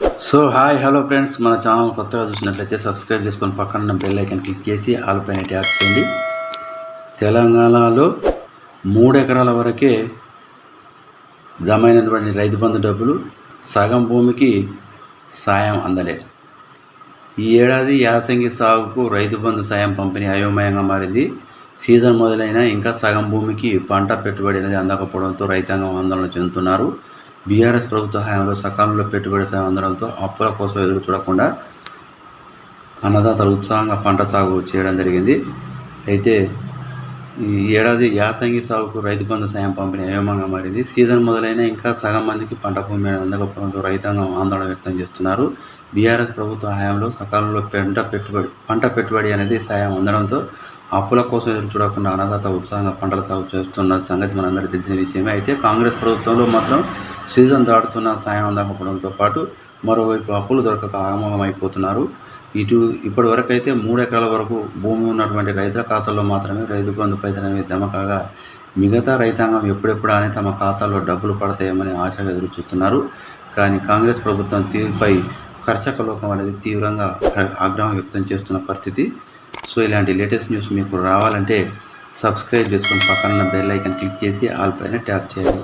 So hi hello friends మన channel కొత్తగా చూసినట్లయితే సబ్స్క్రైబ్ చేసుకొని పక్కన బెల్ ఐకన్ క్లిక్ చేసి ఆల్ పైన ట్యాప్ చేయండి. తెలంగాణలో మూడు ఎకరాల వరకే జమైనటువంటి రైతు బంధు డబ్బులు సగం భూమికి సాయం అందలేదు ఈ ఏడాది యాసంగి సాగుకు రైతు బంధు సాయం పంపిణీ అయోమయంగా మారింది. సీజన్ మొదలైన ఇంకా సగం భూమికి పంట పెట్టుబడి అనేది అందకపోవడంతో రైతాంగం ఆందోళన చెందుతున్నారు. బీఆర్ఎస్ ప్రభుత్వ హయాంలో సకాలంలో పెట్టుబడి సాయం అందడంతో అప్పుల కోసం ఎదురు చూడకుండా అన్నదాతలు ఉత్సాహంగా పంట సాగు చేయడం జరిగింది. అయితే ఈ ఏడాది యాసంగి సాగుకు రైతు బంధు సాయం పంపిణీ అయోమంగా మారింది. సీజన్ మొదలైన ఇంకా సగం మందికి పంట భూమి అందకపోవడంతో రైతాంగం ఆందోళన వ్యక్తం చేస్తున్నారు. బీఆర్ఎస్ ప్రభుత్వ హయాంలో సకాలంలో పంట పెట్టుబడి పంట పెట్టుబడి అనేది సాయం అందడంతో అప్పుల కోసం ఎదురు చూడకుండా అన్నదాత ఉత్సాహంగా పంటల సాగు చేస్తున్న సంగతి మనందరికీ తెలిసిన విషయమే. అయితే కాంగ్రెస్ ప్రభుత్వంలో మాత్రం సీజన్ దాటుతున్న సాయం అందకపోవడంతో పాటు మరోవైపు అప్పులు దొరకక ఆగమగం అయిపోతున్నారు ఇటు ఇప్పటి వరకు అయితే మూడు ఎకరాల వరకు భూమి ఉన్నటువంటి రైతుల ఖాతాల్లో మాత్రమే రైతు బంధు పైతనమే దమకాగా మిగతా రైతాంగం ఎప్పుడెప్పుడు అని తమ ఖాతాలో డబ్బులు పడతాయేమని ఆశగా ఎదురు చూస్తున్నారు కానీ కాంగ్రెస్ ప్రభుత్వం తీరుపై కర్షక లోకం అనేది తీవ్రంగా ఆగ్రహం వ్యక్తం చేస్తున్న పరిస్థితి. సో ఇలాంటి లేటెస్ట్ న్యూస్ మీకు రావాలంటే సబ్స్క్రైబ్ చేసుకొని పక్కన బెల్ ఐకన్ క్లిక్ చేసి ఆల్ పైన ట్యాప్ చేయాలి